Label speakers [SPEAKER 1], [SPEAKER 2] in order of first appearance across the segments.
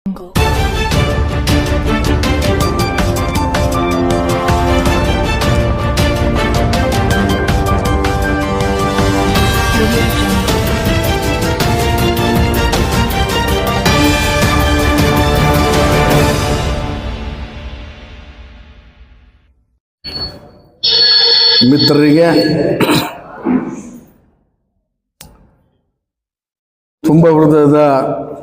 [SPEAKER 1] jungle. Audio jungle.
[SPEAKER 2] ಮಿತ್ರರಿಗೆ ತುಂಬ ಹೃದಯದ ಆ,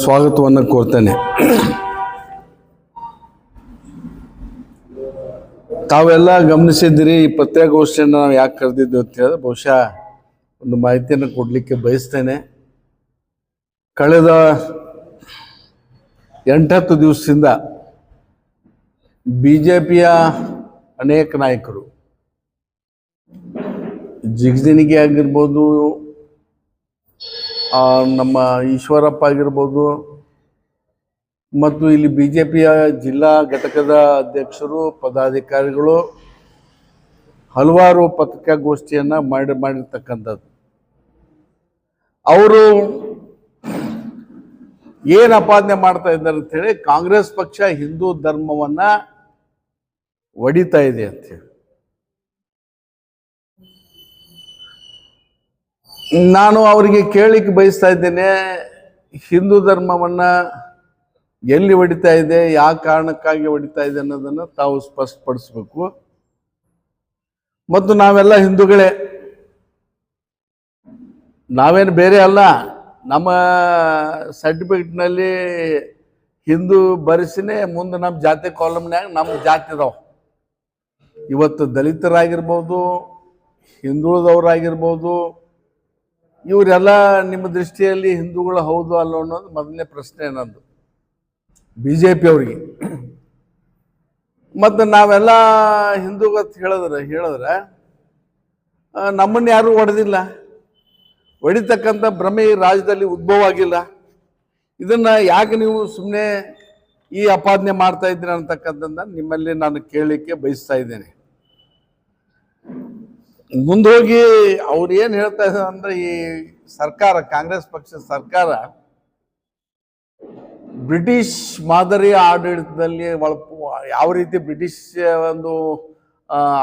[SPEAKER 2] ಸ್ವಾಗತವನ್ನು ಕೋರ್ತೇನೆ. ತಾವೆಲ್ಲ ಗಮನಿಸಿದ್ದೀರಿ, ಈ ಪತ್ರಿಕಾಗೋಷ್ಠಿಯನ್ನು ನಾವು ಯಾಕೆ ಕರೆದಿದ್ದು ಅಂತ ಹೇಳಿದ್ರೆ ಬಹುಶಃ ಒಂದು ಮಾಹಿತಿಯನ್ನು ಕೊಡಲಿಕ್ಕೆ ಬಯಸ್ತೇನೆ. ಕಳೆದ ಎಂಟತ್ತು ದಿವಸದಿಂದ ಬಿ ಜೆ ಪಿಯ ಅನೇಕ ನಾಯಕರು, ಜಿಗ್ಜಿನಿಗೆ ಆಗಿರ್ಬೋದು ನಮ್ಮ ಈಶ್ವರಪ್ಪ ಆಗಿರ್ಬೋದು, ಮತ್ತು ಇಲ್ಲಿ ಬಿ ಜೆ ಪಿಯ ಜಿಲ್ಲಾ ಘಟಕದ ಅಧ್ಯಕ್ಷರು, ಪದಾಧಿಕಾರಿಗಳು ಹಲವಾರು ಪತ್ರಿಕಾಗೋಷ್ಠಿಯನ್ನು ಮಾಡಿ, ಮಾಡಿರ್ತಕ್ಕಂಥದ್ದು. ಅವರು ಏನು ಅಪಾದನೆ ಮಾಡ್ತಾ ಇದ್ದಾರೆ ಹೇಳಿ ಕಾಂಗ್ರೆಸ್ ಪಕ್ಷ ಹಿಂದೂ ಧರ್ಮವನ್ನ ಒಡಿತಾ ಇದೆ ಅಂತ ನಾನು ಅವರಿಗೆ ಕೇಳಿಕ್ಕೆ ಬಯಸ್ತಾ ಇದ್ದೇನೆ, ಹಿಂದೂ ಧರ್ಮವನ್ನ ಎಲ್ಲಿ ಹೊಡಿತಾ ಇದೆ, ಯಾವ ಕಾರಣಕ್ಕಾಗಿ ಹೊಡಿತಾ ಇದೆ ಅನ್ನೋದನ್ನು ತಾವು ಸ್ಪಷ್ಟಪಡಿಸ್ಬೇಕು. ಮತ್ತು ನಾವೆಲ್ಲ ಹಿಂದೂಗಳೇ. ನಾವೇನು ಬೇರೆ ಅಲ್ಲ, ನಮ್ಮ ಸರ್ಟಿಫಿಕೇಟ್ನಲ್ಲಿ ಹಿಂದೂ ಬರೆಸಿನೇ ಮುಂದೆ ನಮ್ಮ ಜಾತಿ ಕಾಲಮ್ನ್ಯಾಗ ನಮ್ಮ ಜಾತಿ ಇದಾವೆ ಇವತ್ತು ದಲಿತರಾಗಿರ್ಬೋದು, ಹಿಂದುಳಿದವರಾಗಿರ್ಬೋದು ಇವರೆಲ್ಲ ನಿಮ್ಮ ದೃಷ್ಟಿಯಲ್ಲಿ ಹಿಂದೂಗಳು ಹೌದು ಅಲ್ಲೋ ಅನ್ನೋದು ಮೊದಲನೇ ಪ್ರಶ್ನೆ ನಂದು ಬಿ ಜೆ ಪಿ ಅವ್ರಿಗೆ. ಮತ್ತು ನಾವೆಲ್ಲ ಹಿಂದೂ ಹೇಳಿದ್ರೆ ಹೇಳಿದ್ರೆ ನಮ್ಮನ್ನು ಯಾರೂ ಹೊಡೆದಿಲ್ಲ. ಹೊಡಿತಕ್ಕಂಥ ಭ್ರಮೆ ಈ ರಾಜ್ಯದಲ್ಲಿ ಉದ್ಭವ ಆಗಿಲ್ಲ. ಇದನ್ನು ಯಾಕೆ ನೀವು ಸುಮ್ಮನೆ ಈ ಅಪಾದನೆ ಮಾಡ್ತಾ ಇದ್ದೀರ ಅಂತಕ್ಕಂಥದ್ದನ್ನು ನಿಮ್ಮಲ್ಲಿ ನಾನು ಕೇಳಲಿಕ್ಕೆ ಬಯಸ್ತಾ ಇದ್ದೇನೆ. ಮುಂದೋಗಿ ಅವ್ರು ಏನು ಹೇಳ್ತಾ ಇದ್ದಾರೆ ಅಂದ್ರೆ ಈ ಸರ್ಕಾರ, ಕಾಂಗ್ರೆಸ್ ಪಕ್ಷದ ಸರ್ಕಾರ ಬ್ರಿಟಿಷ್ ಮಾದರಿಯ ಆಡಳಿತದಲ್ಲಿ ಒಳಪು, ಯಾವ ರೀತಿ ಬ್ರಿಟಿಷ್ ಒಂದು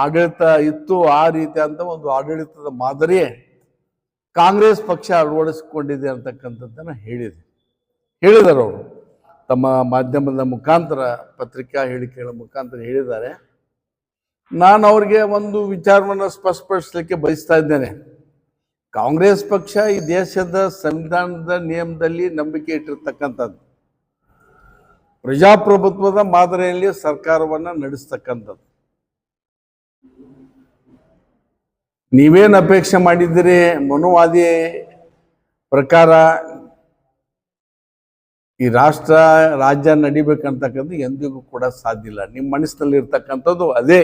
[SPEAKER 2] ಆಡಳಿತ ಇತ್ತು, ಆ ರೀತಿ ಅಂತ ಒಂದು ಆಡಳಿತದ ಮಾದರಿಯೇ ಕಾಂಗ್ರೆಸ್ ಪಕ್ಷ ಅಳವಡಿಸಿಕೊಂಡಿದೆ ಅಂತಕ್ಕಂಥದ್ದನ್ನು ಹೇಳಿದೆ. ಹೇಳಿದರು ಅವರು. ತಮ್ಮ ಮಾಧ್ಯಮದ ಮುಖಾಂತರ, ಪತ್ರಿಕಾ ಹೇಳಿಕೆಗಳ ಮುಖಾಂತರ ಹೇಳಿದ್ದಾರೆ. ನಾನು ಅವ್ರಿಗೆ ಒಂದು ವಿಚಾರವನ್ನು ಸ್ಪಷ್ಟಪಡಿಸಲಿಕ್ಕೆ ಬಯಸ್ತಾ ಇದ್ದೇನೆ. ಕಾಂಗ್ರೆಸ್ ಪಕ್ಷ ಈ ದೇಶದ ಸಂವಿಧಾನದ ನಿಯಮದಲ್ಲಿ ನಂಬಿಕೆ ಇಟ್ಟಿರ್ತಕ್ಕಂಥದ್ದು. ಪ್ರಜಾಪ್ರಭುತ್ವದ ಮಾದರಿಯಲ್ಲಿ ಸರ್ಕಾರವನ್ನು ನಡೆಸ್ತಕ್ಕಂಥದ್ದು. ನೀವೇನು ಅಪೇಕ್ಷೆ ಮಾಡಿದ್ದೀರಿ? ಮನುವಾದಿ ಪ್ರಕಾರ ಈ ರಾಷ್ಟ್ರ, ರಾಜ್ಯ ನಡಿಬೇಕಂತಕ್ಕಂಥದ್ದು ಎಂದಿಗೂ ಕೂಡ ಸಾಧ್ಯ ಇಲ್ಲ. ನಿಮ್ಮ ಮನಸ್ಸಿನಲ್ಲಿ ಇರ್ತಕ್ಕಂಥದ್ದು ಅದೇ.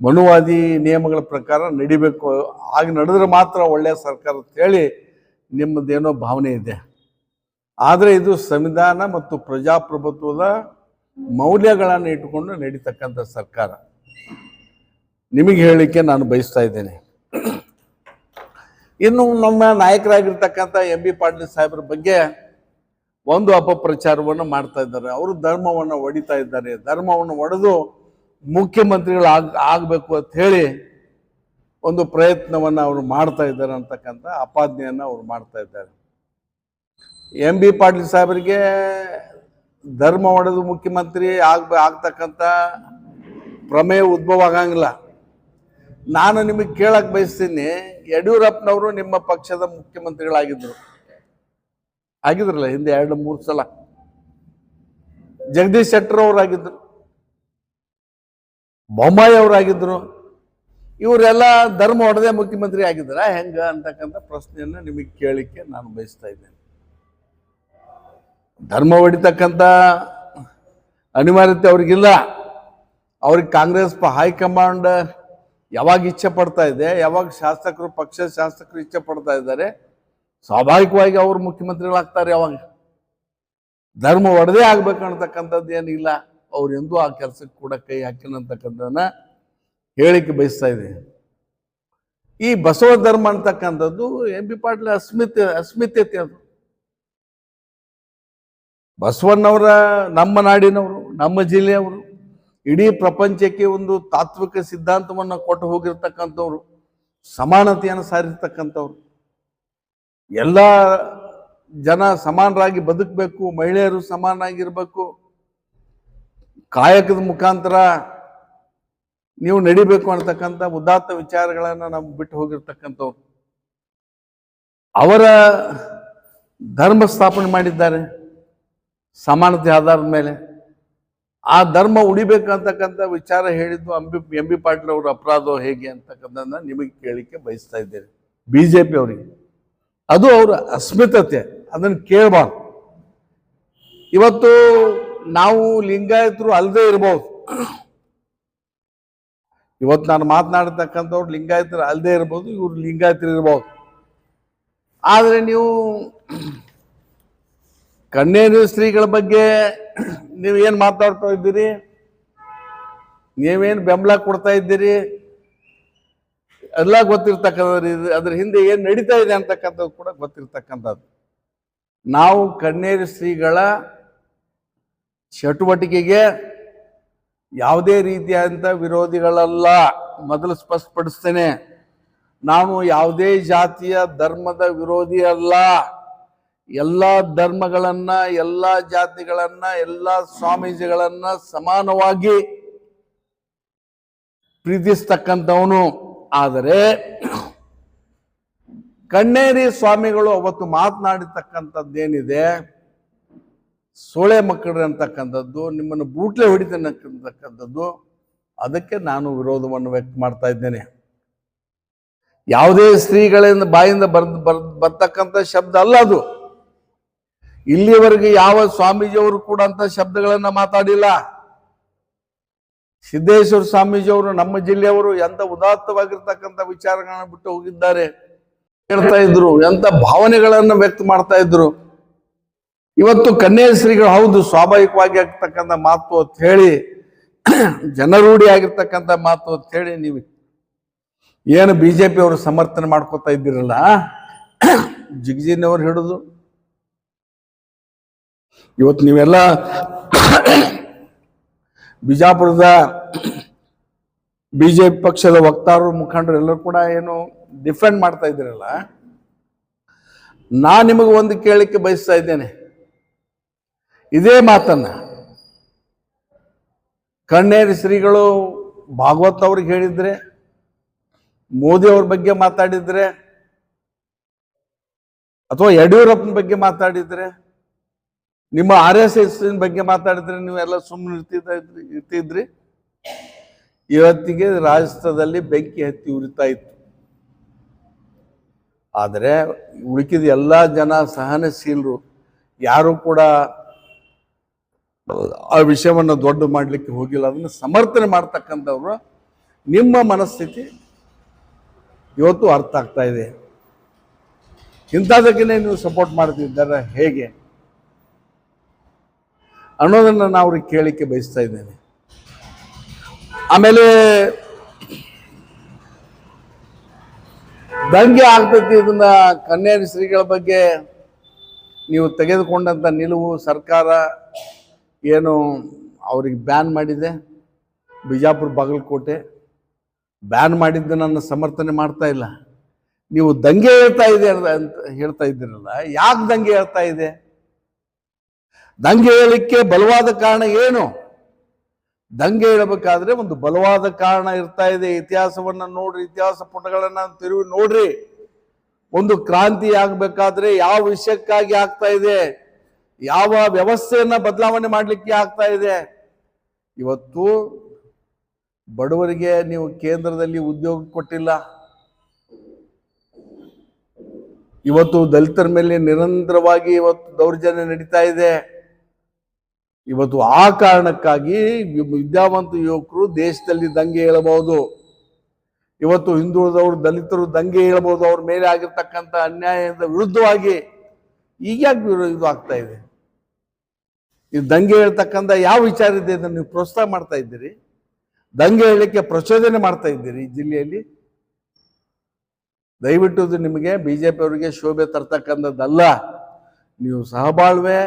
[SPEAKER 2] ಮನುವಾದಿ ನಿಯಮಗಳ ಪ್ರಕಾರ ನಡಿಬೇಕು. ಆಗ ನಡೆದ್ರೆ ಮಾತ್ರ ಒಳ್ಳೆಯ ಸರ್ಕಾರ ಅಂತ ಹೇಳಿ ನಿಮ್ಮದೇನೋ ಭಾವನೆ ಇದೆ. ಆದರೆ ಇದು ಸಂವಿಧಾನ ಮತ್ತು ಪ್ರಜಾಪ್ರಭುತ್ವದ ಮೌಲ್ಯಗಳನ್ನು ಇಟ್ಟುಕೊಂಡು ನಡೀತಕ್ಕಂಥ ಸರ್ಕಾರ. ನಿಮಗೆ ಹೇಳಲಿಕ್ಕೆ ನಾನು ಬಯಸ್ತಾ ಇದ್ದೇನೆ. ಇನ್ನು ನಮ್ಮ ನಾಯಕರಾಗಿರ್ತಕ್ಕಂಥ ಎಂ ಬಿ ಪಾಟೀಲ್ ಸಾಹೇಬ್ರ ಬಗ್ಗೆ ಒಂದು ಅಪಪ್ರಚಾರವನ್ನು ಮಾಡ್ತಾ ಇದ್ದಾರೆ. ಅವರು ಧರ್ಮವನ್ನು ಒಡಿತಾ ಇದ್ದಾರೆ. ಧರ್ಮವನ್ನು ಒಡೆದು ಮುಖ್ಯಮಂತ್ರಿಗಳು ಆಗ ಆಗಬೇಕು ಅಂತ ಹೇಳಿ ಒಂದು ಪ್ರಯತ್ನವನ್ನು ಅವರು ಮಾಡ್ತಾ ಇದ್ದಾರೆ ಅಂತಕ್ಕಂಥ ಅಪಾದನೆಯನ್ನು ಅವರು ಮಾಡ್ತಾ ಇದ್ದಾರೆ. ಎಂ ಬಿ ಪಾಟೀಲ್ ಸಾಹೇಬರಿಗೆ ಧರ್ಮ ಒಡೆದು ಮುಖ್ಯಮಂತ್ರಿ ಆಗ್, ಆಗ್ತಕ್ಕಂಥ ಪ್ರಮೇಯ ಉದ್ಭವ ಆಗಂಗಿಲ್ಲ. ನಾನು ನಿಮಗೆ ಕೇಳಕ್ಕೆ ಬಯಸ್ತೀನಿ, ಯಡಿಯೂರಪ್ಪನವರು ನಿಮ್ಮ ಪಕ್ಷದ ಮುಖ್ಯಮಂತ್ರಿಗಳಾಗಿದ್ದರು ಆಗಿದ್ರಲ್ಲ, ಹಿಂದೆ ಎರಡು, ಮೂರು ಸಲ. ಜಗದೀಶ್ ಶೆಟ್ಟರ್ ಅವರಾಗಿದ್ದರು ಬೊಮ್ಮಾಯಿ ಅವರಾಗಿದ್ದರು ಇವರೆಲ್ಲ ಧರ್ಮ ಹೊಡೆದೇ ಮುಖ್ಯಮಂತ್ರಿ ಆಗಿದ್ರ ಹೆಂಗ ಅಂತಕ್ಕಂಥ ಪ್ರಶ್ನೆಯನ್ನು ನಿಮಗೆ ಕೇಳಲಿಕ್ಕೆ ನಾನು ಬಯಸ್ತಾ ಇದ್ದೇನೆ. ಧರ್ಮ ಹೊಡಿತಕ್ಕಂಥ ಅನಿವಾರ್ಯತೆ ಅವ್ರಿಗಿಲ್ಲ. ಅವ್ರಿಗೆ ಕಾಂಗ್ರೆಸ್ ಹೈಕಮಾಂಡ್ ಯಾವಾಗ ಇಚ್ಛೆ ಪಡ್ತಾ ಇದೆ, ಯಾವಾಗ ಶಾಸಕರು ಪಕ್ಷ ಶಾಸಕರು ಇಚ್ಛೆ ಪಡ್ತಾ ಇದ್ದಾರೆ, ಸ್ವಾಭಾವಿಕವಾಗಿ ಅವರು ಮುಖ್ಯಮಂತ್ರಿಗಳಾಗ್ತಾರೆ ಯಾವಾಗ. ಧರ್ಮ ಒಡೆದೇ ಆಗ್ಬೇಕು ಅನ್ನತಕ್ಕಂಥದ್ದು ಏನಿಲ್ಲ. ಅವ್ರು ಎಂದೂ ಆ ಕೆಲಸಕ್ಕೆ ಕೂಡ ಕೈ ಹಾಕಿನಂತಕ್ಕಂಥದ್ದನ್ನ ಹೇಳಿಕೆ ಬಯಸ್ತಾ ಇದೆ. ಈ ಬಸವ ಧರ್ಮ ಅಂತಕ್ಕಂಥದ್ದು ಎಂ ಬಿ ಪಾಟೀಲ್ ಅಸ್ಮಿತೆ, ಅಸ್ಮಿತತೆ ಅದು. ಬಸವಣ್ಣವರ, ನಮ್ಮ ನಾಡಿನವರು, ನಮ್ಮ ಜಿಲ್ಲೆಯವರು, ಇಡೀ ಪ್ರಪಂಚಕ್ಕೆ ಒಂದು ತಾತ್ವಿಕ ಸಿದ್ಧಾಂತವನ್ನು ಕೊಟ್ಟು ಹೋಗಿರ್ತಕ್ಕಂಥವ್ರು, ಸಮಾನತೆಯನ್ನು ಸಾರಿರ್ತಕ್ಕಂಥವ್ರು. ಎಲ್ಲ ಜನ ಸಮಾನರಾಗಿ ಬದುಕಬೇಕು, ಮಹಿಳೆಯರು ಸಮಾನರಾಗಿರ್ಬೇಕು ಕಾಯಕದ ಮುಖಾಂತರ ನೀವು ನಡಿಬೇಕು ಅಂತಕ್ಕಂಥ ಉದಾತ್ತ ವಿಚಾರಗಳನ್ನು ನಾವು ಬಿಟ್ಟು ಹೋಗಿರ್ತಕ್ಕಂಥವ್ರು. ಅವರ ಧರ್ಮ ಸ್ಥಾಪನೆ ಮಾಡಿದ್ದಾರೆ. ಸಮಾನತೆ ಆಧಾರದ ಮೇಲೆ. ಆ ಧರ್ಮ ಉಳಿಬೇಕಂತಕ್ಕಂಥ ವಿಚಾರ ಹೇಳಿದ್ದು ಅಂಬಿ ಎಂ ಬಿ ಪಾಟೀಲ್ ಅವರ ಅಪರಾಧ ಹೇಗೆ ಅಂತಕ್ಕಂಥದ್ದನ್ನ ನಿಮಗೆ ಕೇಳಲಿಕ್ಕೆ ಬಯಸ್ತಾ ಇದ್ದೇನೆ. ಬಿ ಜೆ ಪಿ ಅವರಿಗೆ. ಅದು ಅವರ ಅಸ್ಮಿತತೆ. ಅದನ್ನು ಕೇಳಬಾರ್ದು. ಇವತ್ತು ನಾವು ಲಿಂಗಾಯತರು ಅಲ್ಲದೆ ಇರ್ಬೋದು. ಇವತ್ತು ನಾನು ಮಾತನಾಡತಕ್ಕಂಥವ್ರು ಲಿಂಗಾಯತರು ಅಲ್ಲದೆ ಇರ್ಬೋದು, ಇವರು ಲಿಂಗಾಯತರು ಇರ್ಬೋದು. ಆದರೆ ನೀವು ಕಣ್ಣೇರು ಶ್ರೀಗಳ ಬಗ್ಗೆ ನೀವು ಏನು ಮಾತಾಡ್ತಾ ಇದ್ದೀರಿ? ನೀವೇನು ಬೆಂಬಲ ಕೊಡ್ತಾ ಇದ್ದೀರಿ? ಎಲ್ಲ ಗೊತ್ತಿರ್ತಕ್ಕಂಥದ್ದು ಇದು ಅದ್ರ ಹಿಂದೆ ಏನು ನಡೀತಾ ಇದೆ ಅಂತಕ್ಕಂಥದ್ದು ಕೂಡ ಗೊತ್ತಿರ್ತಕ್ಕಂಥದ್ದು. ನಾವು ಕಣ್ಣೇರು ಶ್ರೀಗಳ ಚಟುವಟಿಕೆಗೆ ಯಾವುದೇ ರೀತಿಯಾದಂಥ ವಿರೋಧಿಗಳಲ್ಲ. ಮೊದಲು ಸ್ಪಷ್ಟಪಡಿಸ್ತೇನೆ, ನಾನು ಯಾವುದೇ ಜಾತಿಯ ಧರ್ಮದ ವಿರೋಧಿ ಅಲ್ಲ. ಎಲ್ಲ ಧರ್ಮಗಳನ್ನ, ಎಲ್ಲ ಜಾತಿಗಳನ್ನ, ಎಲ್ಲ ಸ್ವಾಮೀಜಿಗಳನ್ನ ಸಮಾನವಾಗಿ ಪ್ರೀತಿಸ್ತಕ್ಕಂಥವನು. ಆದರೆ ಕಣ್ಣೇರಿ ಸ್ವಾಮಿಗಳು ಅವತ್ತು ಮಾತನಾಡಿರ್ತಕ್ಕಂಥದ್ದೇನಿದೆ ಸೋಳೆ ಮಕ್ಕಳು ಅಂತಕ್ಕಂಥದ್ದು, ನಿಮ್ಮನ್ನು ಬೂಟ್ಲೆ ಹೊಡಿತಕ್ಕಂಥದ್ದು ಅದಕ್ಕೆ ನಾನು ವಿರೋಧವನ್ನು ವ್ಯಕ್ತ ಮಾಡ್ತಾ ಇದ್ದೇನೆ. ಯಾವುದೇ ಸ್ತ್ರೀಗಳಿಂದ ಬಾಯಿಂದ ಬರ್ ಬರ್ ಬರ್ತಕ್ಕಂಥ ಶಬ್ದ ಅಲ್ಲ ಅದು. ಇಲ್ಲಿಯವರೆಗೆ ಯಾವ ಸ್ವಾಮೀಜಿಯವರು ಕೂಡ ಅಂತ ಶಬ್ದಗಳನ್ನು ಮಾತಾಡಿಲ್ಲ. ಸಿದ್ದೇಶ್ವರ ಸ್ವಾಮೀಜಿಯವರು ನಮ್ಮ ಜಿಲ್ಲೆಯವರು ಎಂತ ಉದಾತ್ತವಾಗಿರ್ತಕ್ಕಂಥ ವಿಚಾರಗಳನ್ನು ಬಿಟ್ಟು ಹೋಗಿದ್ದಾರೆ. ಹೇಳ್ತಾ ಇದ್ರು ಎಂತ ಭಾವನೆಗಳನ್ನು ವ್ಯಕ್ತ ಮಾಡ್ತಾ ಇದ್ರು. ಇವತ್ತು ಕನ್ಯಾ ಶ್ರೀಗಳು ಹೌದು, ಸ್ವಾಭಾವಿಕವಾಗಿ ಆಗ್ತಕ್ಕಂಥ ಮಾತು ಅಂತ ಹೇಳಿ, ಜನರೂಢಿ ಆಗಿರ್ತಕ್ಕಂಥ ಮಾತು ಅಂತ ಹೇಳಿ ನೀವು ಏನು ಬಿ ಜೆ ಪಿ ಅವರು ಸಮರ್ಥನೆ ಮಾಡ್ಕೋತಾ ಇದ್ದೀರಲ್ಲ, ಜಿಗ್ಜಿನವ್ರು ಹಿಡಿದು. ಇವತ್ತು ನೀವೆಲ್ಲ ಬಿಜಾಪುರದ ಬಿ ಜೆ ಪಿ ಪಕ್ಷದ ವಕ್ತಾರರು ಮುಖಂಡರು ಎಲ್ಲರೂ ಕೂಡ ಏನು ಡಿಫೆಂಡ್ ಮಾಡ್ತಾ ಇದ್ದೀರಲ್ಲ, ನಾ ನಿಮಗೆ ಒಂದು ಕೇಳಲಿಕ್ಕೆ ಬಯಸ್ತಾ ಇದ್ದೇನೆ. ಇದೇ ಮಾತನ್ನ ಕಣ್ಣೇರಿ ಶ್ರೀಗಳು ಭಾಗವತ್ ಅವ್ರಿಗೆ ಹೇಳಿದ್ರೆ, ಮೋದಿ ಅವ್ರ ಬಗ್ಗೆ ಮಾತಾಡಿದ್ರೆ, ಅಥವಾ ಯಡಿಯೂರಪ್ಪನ ಬಗ್ಗೆ ಮಾತಾಡಿದ್ರೆ, ನಿಮ್ಮ ಆರ್ ಎಸ್ ಎಸ್ ಬಗ್ಗೆ ಮಾತಾಡಿದ್ರೆ ನೀವೆಲ್ಲ ಸುಮ್ಮನೆ ಇರ್ತಿದ್ದ, ಇರ್ತಿದ್ರಿ? ಇವತ್ತಿಗೆ ರಾಜಸ್ಥಾನದಲ್ಲಿ ಬೆಂಕಿ ಹತ್ತಿ ಉರಿತಾ ಇತ್ತು. ಆದರೆ ಉಳಿಕಿದ ಎಲ್ಲ ಜನ ಸಹನಶೀಲರು, ಯಾರು ಕೂಡ ಆ ವಿಷಯವನ್ನು ದೊಡ್ಡ ಮಾಡಲಿಕ್ಕೆ ಹೋಗಿಲ್ಲ. ಅದನ್ನು ಸಮರ್ಥನೆ ಮಾಡ್ತಕ್ಕಂಥವ್ರು ನಿಮ್ಮ ಮನಸ್ಥಿತಿ ಇವತ್ತು ಅರ್ಥ ಆಗ್ತಾ ಇದೆ. ಇಂಥದಕ್ಕೇ ನೀವು ಸಪೋರ್ಟ್ ಮಾಡ್ತಿದ್ದಾರೆ ಹೇಗೆ? ಅನ್ನೋದನ್ನು ನಾನು ಅವ್ರಿಗೆ ಕೇಳಲಿಕ್ಕೆ ಬಯಸ್ತಾ ಇದ್ದೇನೆ. ಆಮೇಲೆ ದಂಗೆ ಆಗ್ತೈತಿ ಇದನ್ನ ಕನ್ಯಾರಿ ಶ್ರೀಗಳ ಬಗ್ಗೆ ನೀವು ತೆಗೆದುಕೊಂಡಂತ ನಿಲುವು ಸರ್ಕಾರ ಏನು ಅವ್ರಿಗೆ ಬ್ಯಾನ್ ಮಾಡಿದೆ. ಬಿಜಾಪುರ ಬಾಗಲಕೋಟೆ. ಬ್ಯಾನ್ ಮಾಡಿದ್ದು ನನ್ನ ಸಮರ್ಥನೆ ಮಾಡ್ತಾ ಇಲ್ಲ. ನೀವು ದಂಗೆ ಹೇಳ್ತಾ ಇದೆ ಅಂತ ಹೇಳ್ತಾ ಇದ್ದೀರಲ್ಲ, ಯಾಕೆ ದಂಗೆ ಹೇಳ್ತಾ ಇದೆ? ದಂಗೆ ಹೇಳಲಿಕ್ಕೆ ಬಲವಾದ ಕಾರಣ ಏನು? ದಂಗೆ ಹೇಳಬೇಕಾದ್ರೆ ಒಂದು ಬಲವಾದ ಕಾರಣ ಇರ್ತಾ ಇದೆ. ಇತಿಹಾಸವನ್ನ ನೋಡ್ರಿ, ಇತಿಹಾಸ ಪುಟಗಳನ್ನ ತಿರುವಿ ನೋಡ್ರಿ. ಒಂದು ಕ್ರಾಂತಿ ಆಗಬೇಕಾದ್ರೆ ಯಾವ ವಿಷಯಕ್ಕಾಗಿ ಆಗ್ತಾ ಇದೆ? ಯಾವ ವ್ಯವಸ್ಥೆಯನ್ನ ಬದಲಾವಣೆ ಮಾಡಲಿಕ್ಕೆ ಆಗ್ತಾ ಇದೆ? ಇವತ್ತು ಬಡವರಿಗೆ ನೀವು ಕೇಂದ್ರದಲ್ಲಿ ಉದ್ಯೋಗ ಕೊಟ್ಟಿಲ್ಲ. ಇವತ್ತು ದಲಿತರ ಮೇಲೆ ನಿರಂತರವಾಗಿ ಇವತ್ತು ದೌರ್ಜನ್ಯ ನಡೀತಾ ಇದೆ. ಇವತ್ತು ಆ ಕಾರಣಕ್ಕಾಗಿ ವಿದ್ಯಾವಂತ ಯುವಕರು ದೇಶದಲ್ಲಿ ದಂಗೆ ಹೇಳಬಹುದು ಇವತ್ತು ಹಿಂದುಳಿದವರು ದಲಿತರು ದಂಗೆ ಹೇಳಬಹುದು ಅವ್ರ ಮೇಲೆ ಆಗಿರ್ತಕ್ಕಂಥ ಅನ್ಯಾಯದ ವಿರುದ್ಧವಾಗಿ ಈಗ ಇದು ಆಗ್ತಾ ಇದೆ. ಇದು ದಂಗೆ ಹೇಳ್ತಕ್ಕಂಥ ಯಾವ ವಿಚಾರ ಇದೆ ಇದನ್ನು ನೀವು ಪ್ರೋತ್ಸಾಹ ಮಾಡ್ತಾ ಇದ್ದೀರಿ? ದಂಗೆ ಹೇಳಲಿಕ್ಕೆ ಪ್ರಚೋದನೆ ಮಾಡ್ತಾ ಇದ್ದೀರಿ ಈ ಜಿಲ್ಲೆಯಲ್ಲಿ? ದಯವಿಟ್ಟು ಇದು ನಿಮಗೆ ಬಿ ಜೆ ಪಿ ಅವರಿಗೆ ಶೋಭೆ ತರ್ತಕ್ಕಂಥದ್ದಲ್ಲ. ನೀವು ಸಹಬಾಳ್ವೆ,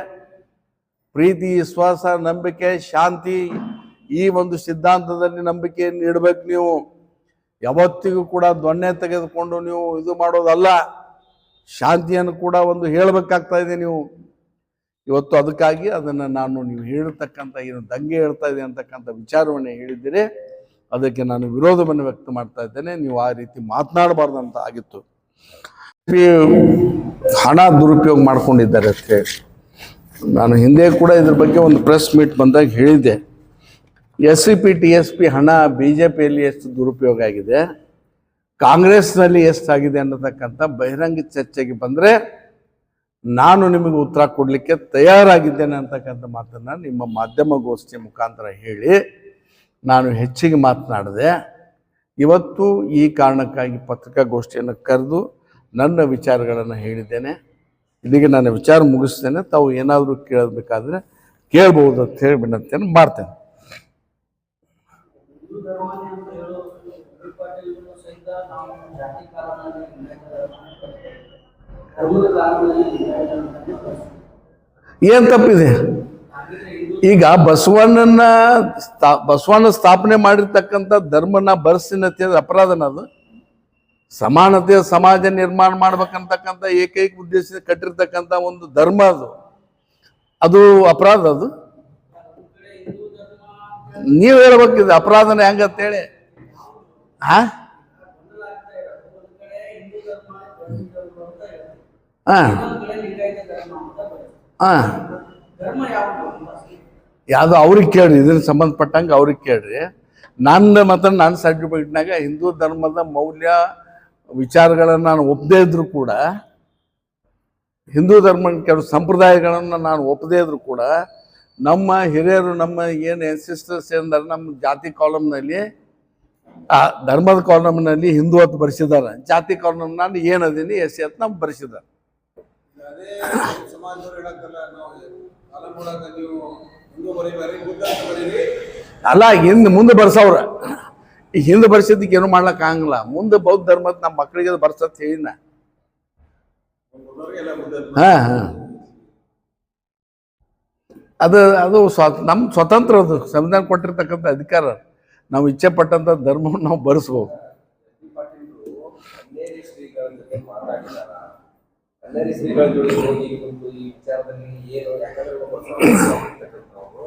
[SPEAKER 2] ಪ್ರೀತಿ, ವಿಶ್ವಾಸ, ನಂಬಿಕೆ, ಶಾಂತಿ ಈ ಒಂದು ಸಿದ್ಧಾಂತದಲ್ಲಿ ನಂಬಿಕೆ ನೀಡಬೇಕು ನೀವು. ಯಾವತ್ತಿಗೂ ಕೂಡ ದೊಣ್ಣೆ ತೆಗೆದುಕೊಂಡು ನೀವು ಇದು ಮಾಡೋದಲ್ಲ. ಶಾಂತಿಯನ್ನು ಕೂಡ ಒಂದು ಹೇಳಬೇಕಾಗ್ತಾ ಇದೆ ನೀವು. ಇವತ್ತು ಅದಕ್ಕಾಗಿ ಅದನ್ನು ನಾನು ನೀವು ಹೇಳಿರ್ತಕ್ಕಂಥ ಏನು ದಂಗೆ ಹೇಳ್ತಾ ಇದೆ ಅಂತಕ್ಕಂಥ ವಿಚಾರವನ್ನು ಹೇಳಿದ್ದೀರಿ. ಅದಕ್ಕೆ ನಾನು ವಿರೋಧವನ್ನು ವ್ಯಕ್ತ ಮಾಡ್ತಾ ಇದ್ದೇನೆ. ನೀವು ಆ ರೀತಿ ಮಾತನಾಡಬಾರ್ದು ಅಂತ ಆಗಿತ್ತು. ಹಣ ದುರುಪಯೋಗ ಮಾಡ್ಕೊಂಡಿದ್ದಾರೆ ಅಂತ ನಾನು ಹಿಂದೆ ಕೂಡ ಇದ್ರ ಬಗ್ಗೆ ಒಂದು ಪ್ರೆಸ್ ಮೀಟ್ ಬಂದಾಗ ಹೇಳಿದ್ದೆ. S C P, T S P ಹಣ ಬಿ ಜೆ ಪಿಯಲ್ಲಿ ಎಷ್ಟು ದುರುಪಯೋಗ ಆಗಿದೆ, ಕಾಂಗ್ರೆಸ್ನಲ್ಲಿ ಎಷ್ಟಾಗಿದೆ ಅನ್ನತಕ್ಕಂಥ ಬಹಿರಂಗ ಚರ್ಚೆಗೆ ಬಂದರೆ ನಾನು ನಿಮಗೆ ಉತ್ತರ ಕೊಡಲಿಕ್ಕೆ ತಯಾರಾಗಿದ್ದೇನೆ ಅಂತಕ್ಕಂಥ ಮಾತನ್ನು ನಿಮ್ಮ ಮಾಧ್ಯಮಗೋಷ್ಠಿ ಮುಖಾಂತರ ಹೇಳಿ ನಾನು ಹೆಚ್ಚಿಗೆ ಮಾತನಾಡಿದೆ ಇವತ್ತು ಈ ಕಾರಣಕ್ಕಾಗಿ ಪತ್ರಿಕಾಗೋಷ್ಠಿಯನ್ನು ಕರೆದು ನನ್ನ ವಿಚಾರಗಳನ್ನು ಹೇಳಿದ್ದೇನೆ. ಇಲ್ಲಿಗೆ ನಾನು ವಿಚಾರ ಮುಗಿಸ್ತೇನೆ. ತಾವು ಏನಾದರೂ ಕೇಳಬೇಕಾದ್ರೆ ಕೇಳ್ಬೋದು ಅಂತ ಹೇಳಿ ವಿನಂತಿಯನ್ನು ಮಾಡ್ತೇನೆ.
[SPEAKER 3] ನಾವು
[SPEAKER 2] ಏನು ತಪ್ಪಿದೆ? ಈಗ ಬಸವಣ್ಣನ ಬಸವಣ್ಣ ಸ್ಥಾಪನೆ ಮಾಡಿರ್ತಕ್ಕಂಥ ಧರ್ಮನ ಬರ್ಸಿನತೆ ಅಪರಾಧನ ಅದು? ಸಮಾನತೆಯ ಸಮಾಜ ನಿರ್ಮಾಣ ಮಾಡ್ಬೇಕಂತಕ್ಕಂಥ ಏಕೈಕ ಉದ್ದೇಶ ಕಟ್ಟಿರ್ತಕ್ಕಂಥ ಒಂದು ಧರ್ಮ ಅದು. ಅದು ಅಪರಾಧ ಅದು? ನೀವು ಹೇಳ್ಬೇಕಿದೆ, ಅಪರಾಧನ ಹೆಂಗ ಹೇಳಿ ಹಾ ಹಾ ಹಾಂ
[SPEAKER 3] ಯಾವುದು
[SPEAKER 2] ಅವ್ರಿಗೆ ಕೇಳ್ರಿ, ಇದ್ರ ಸಂಬಂಧಪಟ್ಟಂಗೆ ಅವ್ರಿಗೆ ಕೇಳ್ರಿ. ನನ್ನ ಮಾತ್ರ ನನ್ನ ಸರ್ಟಿಫಿಕೇಟ್ನಾಗ ಹಿಂದೂ ಧರ್ಮದ ಮೌಲ್ಯ, ವಿಚಾರಗಳನ್ನು ನಾನು ಒಪ್ಪದೇ ಇದ್ರು ಕೂಡ, ಹಿಂದೂ ಧರ್ಮ ಕೆಲವು ಸಂಪ್ರದಾಯಗಳನ್ನು ನಾನು ಒಪ್ಪದೇ ಇದ್ರು ಕೂಡ, ನಮ್ಮ ಹಿರಿಯರು, ನಮ್ಮ ಏನು ಎನ್ಸಿಸ್ಟರ್ಸ್ ಏನಂದ್ರೆ ನಮ್ಮ ಜಾತಿ ಕಾಲಮ್ನಲ್ಲಿ, ಆ ಧರ್ಮದ ಕಾಲಮ್ನಲ್ಲಿ ಹಿಂದೂ ಅಂತ ಬರೆಸಿದ್ದಾರೆ. ಜಾತಿ ಕಾಲಮ್ ನಾನು ಏನದೀನಿ ಎಸ್ ಸಿ ಅಂತ ನಮ್ಗೆ ಬರೆಸಿದ್ದಾರೆ.
[SPEAKER 4] ಅದೇ ಸಮಾಜದವ್ರು ಹೇಳಕ್ಕಲ್ಲ ನಾವು ಕಾಲಂ ನೀವು ಹಿಂದೂ ಬರೀಬಾರಿ ಬುದ್ಧ ಅಂತ ಬರೀರಿ
[SPEAKER 2] ಅಲ್ಲ ಹಿಂದೆ ಮುಂದೆ ಬರ್ಸವ್ರ. ಈ ಹಿಂದೆ ಬರ್ಸಿದ್ದಕ್ಕೆ ಏನು ಮಾಡ್ಲಕ್ ಆಗಂಗಿಲ್ಲ. ಮುಂದೆ ಬೌದ್ಧ ಧರ್ಮದ ನಮ್ಮ ಮಕ್ಕಳಿಗೆ ಬರ್ಸತ್ ಹೇಳಿನ ಹಾ ಹಾ. ಅದು ಅದು ಸ್ವ ನಮ್ಮ ಸ್ವತಂತ್ರ ಅದು ಸಂವಿಧಾನ ಕೊಟ್ಟಿರ್ತಕ್ಕಂಥ ಅಧಿಕಾರ. ನಾವು ಇಚ್ಛೆ ಪಟ್ಟಂಥ ಧರ್ಮವನ್ನು ನಾವು ಬರೆಸ್ಬೋದು.
[SPEAKER 5] ಕಲ್ಲೇರಿ ಶ್ರೀಗಳ ಜೊತೆ ಮಾತಾಡಿದಾರ ಕಲ್ಲೇರಿ ಶ್ರೀಗಳ ಜೊತೆ ಹೋಗಿ ಒಂದು ಈ ವಿಚಾರದಲ್ಲಿ ಏನು ಯಾಕಂದ್ರೆ ಒಬ್ಬ ಸಂಸ್ಥಾಪಕರು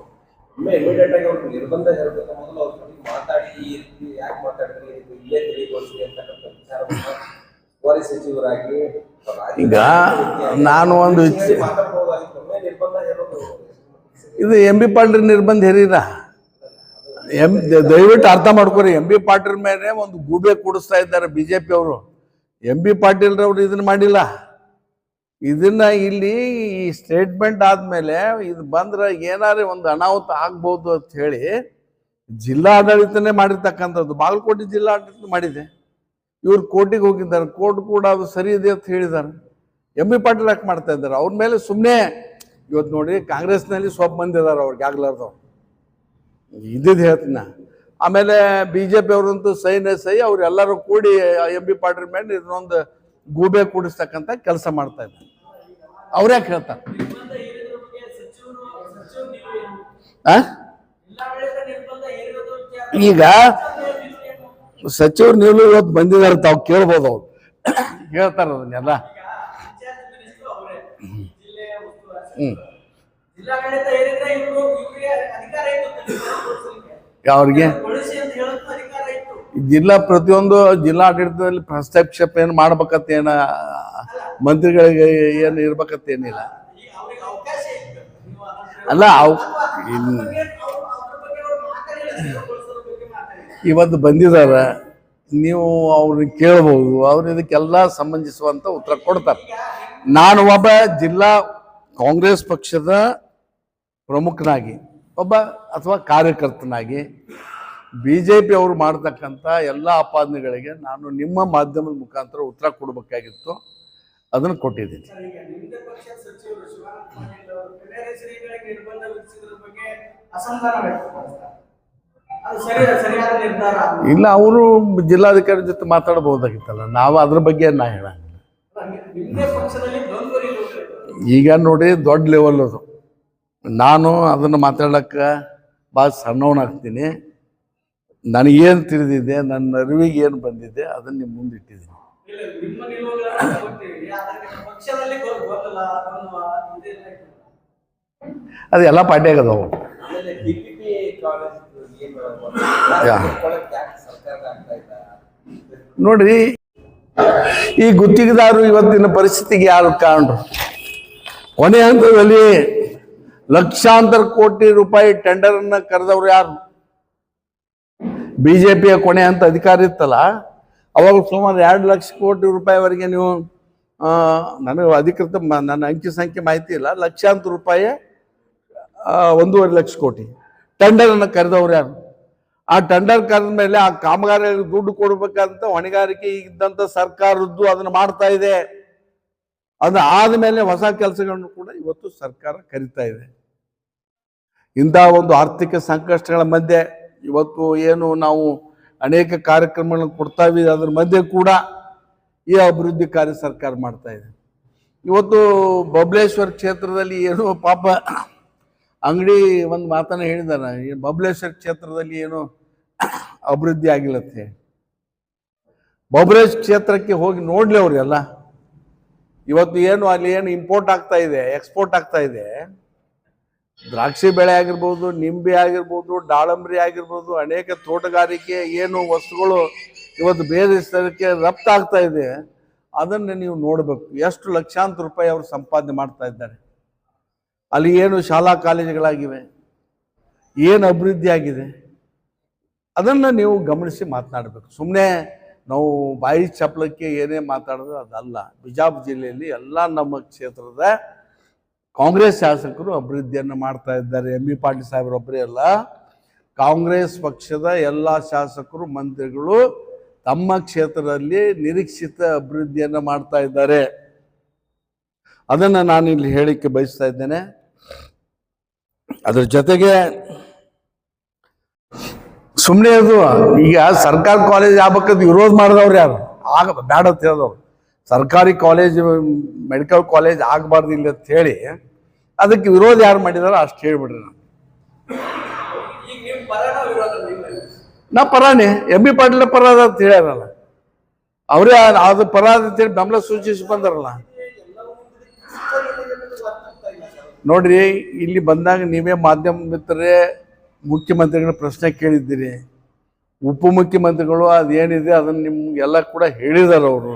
[SPEAKER 5] ಒಮ್ಮೆ ಇಮಿಡಿಯೇಟ್ ಆಗಿ ಅವ್ರಿಗೆ ನಿರ್ಬಂಧ ಹೇಳಬೇಕು ಮೊದಲು ಅವ್ರ ಜೊತೆ ಮಾತಾಡಿ ಈ ರೀತಿ ಯಾಕೆ ಮಾತಾಡಿದ್ರಿ ಇದು ಇಲ್ಲೇ ತಿಳಿಗೊಳಿಸಿ ಅಂತಕ್ಕಂಥ ವಿಚಾರವನ್ನ ಉಸ್ತುವಾರಿ ಸಚಿವರಾಗಿ
[SPEAKER 2] ಈಗ ನಾನು ಒಂದು ಇದು ಎಂ ಬಿ ಪಾಟೀಲ್ ನಿರ್ಬಂಧ ಹೇರಿರ? ಎಂ ದಯವಿಟ್ಟು ಅರ್ಥ ಮಾಡ್ಕೊರಿ. ಎಂ ಬಿ ಪಾಟೀಲ್ ಮೇಲೆ ಒಂದು ಗೂಬೆ ಕೂಡಿಸ್ತಾ ಇದ್ದಾರೆ ಬಿ ಜೆ ಪಿ ಅವರು. ಎಂ ಬಿ ಪಾಟೀಲ್ರವ್ರು ಇದನ್ನ ಮಾಡಿಲ್ಲ. ಇದನ್ನ ಇಲ್ಲಿ ಈ ಸ್ಟೇಟ್ಮೆಂಟ್ ಆದ್ಮೇಲೆ ಇದು ಬಂದ್ರೆ ಏನಾರೇ ಒಂದು ಅನಾಹುತ ಆಗ್ಬೋದು ಅಂತ ಹೇಳಿ ಜಿಲ್ಲಾಡಳಿತನೇ ಮಾಡಿರ್ತಕ್ಕಂಥದ್ದು. ಬಾಗಲಕೋಟೆ ಜಿಲ್ಲಾಡಳಿತ ಮಾಡಿದೆ. ಇವ್ರು ಕೋರ್ಟಿಗೆ ಹೋಗಿದ್ದಾರೆ. ಕೋರ್ಟ್ ಕೂಡ ಅದು ಸರಿ ಇದೆ ಅಂತ ಹೇಳಿದ್ದಾರೆ. ಎಂ ಬಿ ಪಾಟೀಲ್ ಯಾಕೆ ಮಾಡ್ತಾ ಇದ್ದಾರೆ? ಅವ್ರ ಮೇಲೆ ಸುಮ್ಮನೆ ಇವತ್ತು ನೋಡಿ ಕಾಂಗ್ರೆಸ್ನಲ್ಲಿ ಸ್ವಲ್ಪ ಮಂದಿ ಇದಾರೆ ಅವ್ರಿಗೆ ಆಗ್ಲಾರ್ದವ್ರು. ಇದ್ದಿದ್ದು ಹೇಳ್ತೀನಿ ಆಮೇಲೆ ಬಿ ಜೆ ಪಿ ಅವರಂತೂ ಸೈನೇ ಸೈ, ಅವ್ರೆಲ್ಲರೂ ಕೂಡಿ ಎಂ ಬಿ ಪಾಟೀಲ್ ಮೇಲೆ ಇದನ್ನೊಂದು ಗೂಬೆ ಕೂಡಿಸ್ತಕ್ಕಂಥ ಕೆಲಸ ಮಾಡ್ತಾ ಇದ್ದಾರೆ. ಹೇಳ್ತಾರೆ
[SPEAKER 3] ನಿರ್ಬಂಧ ಹೇರಿರೋದು
[SPEAKER 2] ಈಗ ಸಚಿವರು ನೀವು ಇವತ್ತು ಬಂದಿದ್ದಾರೆ ತಾವು ಕೇಳ್ಬೋದು ಅವ್ರು. ಹೇಳ್ತಾರೆ ಅದನ್ನೆಲ್ಲ
[SPEAKER 3] ಅವರೇ.
[SPEAKER 2] ಅವ್ರಿಗೆ ಜಿಲ್ಲಾ ಪ್ರತಿಯೊಂದು ಜಿಲ್ಲಾಡಳಿತದಲ್ಲಿ ಹಸ್ತಕ್ಷೇಪ ಏನು ಮಾಡ್ಬೇಕಂತ ಏನ ಮಂತ್ರಿಗಳಿಗೆ ಏನು ಇರ್ಬೇಕಂತ ಏನಿಲ್ಲ ಅಲ್ಲ, ಅವ್ ಇವತ್ತು ಬಂದಿದ್ದಾರೆ ನೀವು ಅವ್ರಿಗೆ ಕೇಳ್ಬೋದು, ಅವ್ರು ಇದಕ್ಕೆಲ್ಲ ಸಂಬಂಧಿಸುವಂತ ಉತ್ತರ ಕೊಡ್ತಾರೆ. ನಾನು ಒಬ್ಬ ಜಿಲ್ಲಾ ಕಾಂಗ್ರೆಸ್ ಪಕ್ಷದ ಪ್ರಮುಖನಾಗಿ, ಒಬ್ಬ ಅಥವಾ ಕಾರ್ಯಕರ್ತನಾಗಿ ಬಿ ಜೆ ಪಿ ಅವರು ಮಾಡ್ತಕ್ಕಂಥ ಎಲ್ಲ ಆಪಾದನೆಗಳಿಗೆ ನಾನು ನಿಮ್ಮ ಮಾಧ್ಯಮದ ಮುಖಾಂತರ ಉತ್ತರ ಕೊಡಬೇಕಾಗಿತ್ತು. ಅದನ್ನು ಕೊಟ್ಟಿದ್ದೀನಿ. ಇಲ್ಲ, ಅವರು ಜಿಲ್ಲಾಧಿಕಾರಿ ಜೊತೆ ಮಾತಾಡಬಹುದಾಗಿತ್ತಲ್ಲ, ನಾವು ಅದ್ರ ಬಗ್ಗೆ ನಾ ಹೇಳಂಗಿಲ್ಲ. ಈಗ ನೋಡಿ, ದೊಡ್ಡ ಲೆವೆಲ್ ಅದು. ನಾನು ಅದನ್ನು ಮಾತಾಡಕ್ಕೆ ಭಾಳ ಸಣ್ಣವನಾಗ್ತೀನಿ. ನನಗೇನು ತಿಳಿದಿದೆ ನನ್ನ ಅರಿವಿಗೆ ಏನು ಬಂದಿದೆ ಅದನ್ನು ನಿಮ್ಮ ಮುಂದೆ ಇಟ್ಟಿದ್ದೀನಿ.
[SPEAKER 3] ಇಲ್ಲ ನಿಮ್ಮ
[SPEAKER 5] ಆಗದವು.
[SPEAKER 2] ನೋಡ್ರಿ ಈ ಗುತ್ತಿಗೆದಾರರು ಇವತ್ತಿನ ಪರಿಸ್ಥಿತಿಗೆ ಯಾರು ಕಾರಣರು ಕೊನೆ ಹಂತದಲ್ಲಿ ಲಕ್ಷಾಂತರ ಕೋಟಿ ರೂಪಾಯಿ ಟೆಂಡರ್ ಅನ್ನ ಕರೆದವ್ರು ಯಾರು? ಬಿಜೆಪಿಯ ಕೊನೆ ಅಂತ ಅಧಿಕಾರ ಇತ್ತಲ್ಲ, ಅವಾಗ ಸುಮಾರು ಎರಡು ಲಕ್ಷ ಕೋಟಿ ರೂಪಾಯಿವರೆಗೆ ನೀವು ನನಗೆ ಅಧಿಕೃತ ನನ್ನ ಅಂಕಿ ಸಂಖ್ಯೆ ಮಾಹಿತಿ ಇಲ್ಲ, ಲಕ್ಷಾಂತರ ರೂಪಾಯಿ ಒಂದೂವರೆ ಲಕ್ಷ ಕೋಟಿ. ಟೆಂಡರ್ ಅನ್ನು ಕರೆದವ್ರು ಯಾರು? ಆ ಟೆಂಡರ್ ಕರೆದ ಮೇಲೆ ಆ ಕಾಮಗಾರಿಗಳಿಗೆ ದುಡ್ಡು ಕೊಡ್ಬೇಕಂತ ಹೊಣೆಗಾರಿಕೆ ಇದ್ದಂಥ ಸರ್ಕಾರದ್ದು ಅದನ್ನು ಮಾಡ್ತಾ ಇದೆ. ಅದು ಆದಮೇಲೆ ಹೊಸ ಕೆಲಸಗಳನ್ನು ಕೂಡ ಇವತ್ತು ಸರ್ಕಾರ ಕರಿತಾ ಇದೆ. ಇಂಥ ಒಂದು ಆರ್ಥಿಕ ಸಂಕಷ್ಟಗಳ ಮಧ್ಯೆ ಇವತ್ತು ಏನು ನಾವು ಅನೇಕ ಕಾರ್ಯಕ್ರಮಗಳನ್ನು ಕೊಡ್ತಾ ಇದ್ದೀವಿ ಅದ್ರ ಮಧ್ಯೆ ಕೂಡ ಈ ಅಭಿವೃದ್ಧಿ ಕಾರ್ಯ ಸರ್ಕಾರ ಮಾಡ್ತಾ ಇದೆ. ಇವತ್ತು ಬಬಲೇಶ್ವರ ಕ್ಷೇತ್ರದಲ್ಲಿ ಏನು ಪಾಪ ಅಂಗಡಿ ಒಂದು ಮಾತನ್ನ ಹೇಳಿದಾರ ಬಬಲೇಶ್ವರ ಕ್ಷೇತ್ರದಲ್ಲಿ ಏನು ಅಭಿವೃದ್ಧಿ ಆಗಿಲ್ಲತ್ತೆ. ಬಬಲೇಶ್ ಕ್ಷೇತ್ರಕ್ಕೆ ಹೋಗಿ ನೋಡ್ಲಿ ಅಲ್ಲ ಇವತ್ತು ಏನು ಅಲ್ಲಿ ಏನು ಇಂಪೋರ್ಟ್ ಆಗ್ತಾ ಇದೆ ಎಕ್ಸ್ಪೋರ್ಟ್ ಆಗ್ತಾ ಇದೆ. ದ್ರಾಕ್ಷಿ ಬೆಳೆ ಆಗಿರ್ಬೋದು, ನಿಂಬೆ ಆಗಿರ್ಬೋದು, ದಾಳಂಬ್ರಿ ಆಗಿರ್ಬೋದು, ಅನೇಕ ತೋಟಗಾರಿಕೆ ಏನು ವಸ್ತುಗಳು ಇವತ್ತು ಬೇರೆ ಸ್ಥಳಕ್ಕೆ ರಫ್ತಾಗ್ತಾ ಇದೆ, ಅದನ್ನು ನೀವು ನೋಡಬೇಕು. ಎಷ್ಟು ಲಕ್ಷಾಂತರ ರೂಪಾಯಿ ಅವರು ಸಂಪಾದನೆ ಮಾಡ್ತಾ ಇದ್ದಾರೆ. ಅಲ್ಲಿ ಏನು ಶಾಲಾ ಕಾಲೇಜುಗಳಾಗಿವೆ, ಏನು ಅಭಿವೃದ್ಧಿ ಆಗಿದೆ, ಅದನ್ನು ನೀವು ಗಮನಿಸಿ ಮಾತನಾಡಬೇಕು. ಸುಮ್ಮನೆ ನಾವು ಬಾಯಿ ಚಪ್ಪಲಕ್ಕೆ ಏನೇ ಮಾತಾಡೋದು ಅದಲ್ಲ. ಬಿಜಾಪುರ ಜಿಲ್ಲೆಯಲ್ಲಿ ಎಲ್ಲ ನಮ್ಮ ಕ್ಷೇತ್ರದ ಕಾಂಗ್ರೆಸ್ ಶಾಸಕರು ಅಭಿವೃದ್ಧಿಯನ್ನು ಮಾಡ್ತಾ ಇದ್ದಾರೆ. ಎಂ. ಬಿ ಪಾಟೀಲ್ ಸಾಹೇಬ್ರೊಬ್ಬರೇ ಅಲ್ಲ. ಕಾಂಗ್ರೆಸ್ ಪಕ್ಷದ ಎಲ್ಲ ಶಾಸಕರು, ಮಂತ್ರಿಗಳು ತಮ್ಮ ಕ್ಷೇತ್ರದಲ್ಲಿ ನಿರೀಕ್ಷಿತ ಅಭಿವೃದ್ಧಿಯನ್ನು ಮಾಡ್ತಾ ಇದ್ದಾರೆ. ಅದನ್ನು ನಾನು ಇಲ್ಲಿ ಹೇಳಿಕ್ಕೆ ಬಯಸ್ತಾ ಇದ್ದೇನೆ. ಅದ್ರ ಜೊತೆಗೆ ಸುಮ್ಮನೆ ಅದು, ಈಗ ಸರ್ಕಾರಿ ಕಾಲೇಜ್ ಆಗ್ಬೇಕಂತ ವಿರೋಧ ಮಾಡಿದವ್ರು ಯಾರು? ಆಗ ಬೇಡ ಅಂತ ಹೇಳಿದವ್ರು ಸರ್ಕಾರಿ ಕಾಲೇಜ್, ಮೆಡಿಕಲ್ ಕಾಲೇಜ್ ಆಗಬಾರ್ದು ಇಲ್ಲ ಅಂತ ಹೇಳಿ ಅದಕ್ಕೆ ವಿರೋಧ ಯಾರು ಮಾಡಿದಾರೋ ಅಷ್ಟು ಹೇಳ್ಬಿಡ್ರಿ ನಾನು. ನಾ ಪರಾನೆ ಎಂ ಬಿ ಪಾಟೀಲ್ ಪರ ಅದ ಅಂತ ಹೇಳ್ಯಾರಲ್ಲ. ಅವರೇ ಅದು ಪರ ಅದ ಅಂತ ಹೇಳಿ ಬೆಂಬಲ ಸೂಚಿಸಿ ಬಂದಾರಲ್ಲ. ನೋಡ್ರಿ ಇಲ್ಲಿ ಬಂದಾಗ ನೀವೇ ಮಾಧ್ಯಮ ಮಿತ್ರರೇ ಮುಖ್ಯಮಂತ್ರಿಗಳ ಪ್ರಶ್ನೆ ಕೇಳಿದ್ದೀರಿ. ಉಪಮುಖ್ಯಮಂತ್ರಿಗಳು ಅದೇನಿದೆ ಅದನ್ನು ನಿಮ್ಗೆಲ್ಲ ಕೂಡ ಹೇಳಿದಾರೆ ಅವರು.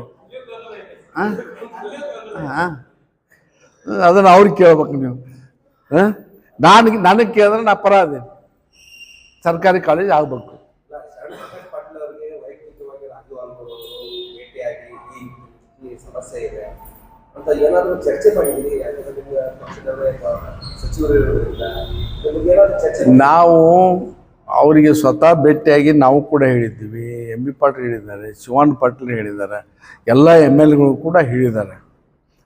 [SPEAKER 2] ಅದನ್ನು ಅವ್ರಿಗೆ ಕೇಳ್ಬೇಕು ನೀವು. ಹಾಂ? ನಾನು ನನಗೆ ಕೇಳಿದ್ರೆ ನಾ ಪರ ಅದೇ ಸರ್ಕಾರಿ ಕಾಲೇಜ್ ಆಗಬೇಕು. ನಾವು ಅವರಿಗೆ ಸ್ವತಃ ಭೇಟಿಯಾಗಿ ನಾವು ಕೂಡ ಹೇಳಿದ್ದೀವಿ. ಎಂ ಬಿ ಪಾಟೀಲ್ ಹೇಳಿದ್ದಾರೆ ಶಿವಾನ್ ಪಾಟೀಲ್ ಹೇಳಿದ್ದಾರೆ. ಎಲ್ಲ ಎಂ ಎಲ್ ಎಗಳು ಕೂಡ ಹೇಳಿದ್ದಾರೆ.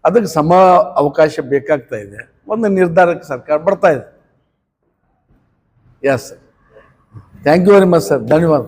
[SPEAKER 2] ಅದಕ್ಕೆ ಸಮ ಅವಕಾಶ ಬೇಕಾಗ್ತಾ ಇದೆ. ಒಂದು ನಿರ್ಧಾರಕ್ಕೆ ಸರ್ಕಾರ ಬರ್ತಾ ಇದೆ. Yes thank you very much sir ಧನ್ಯವಾದ.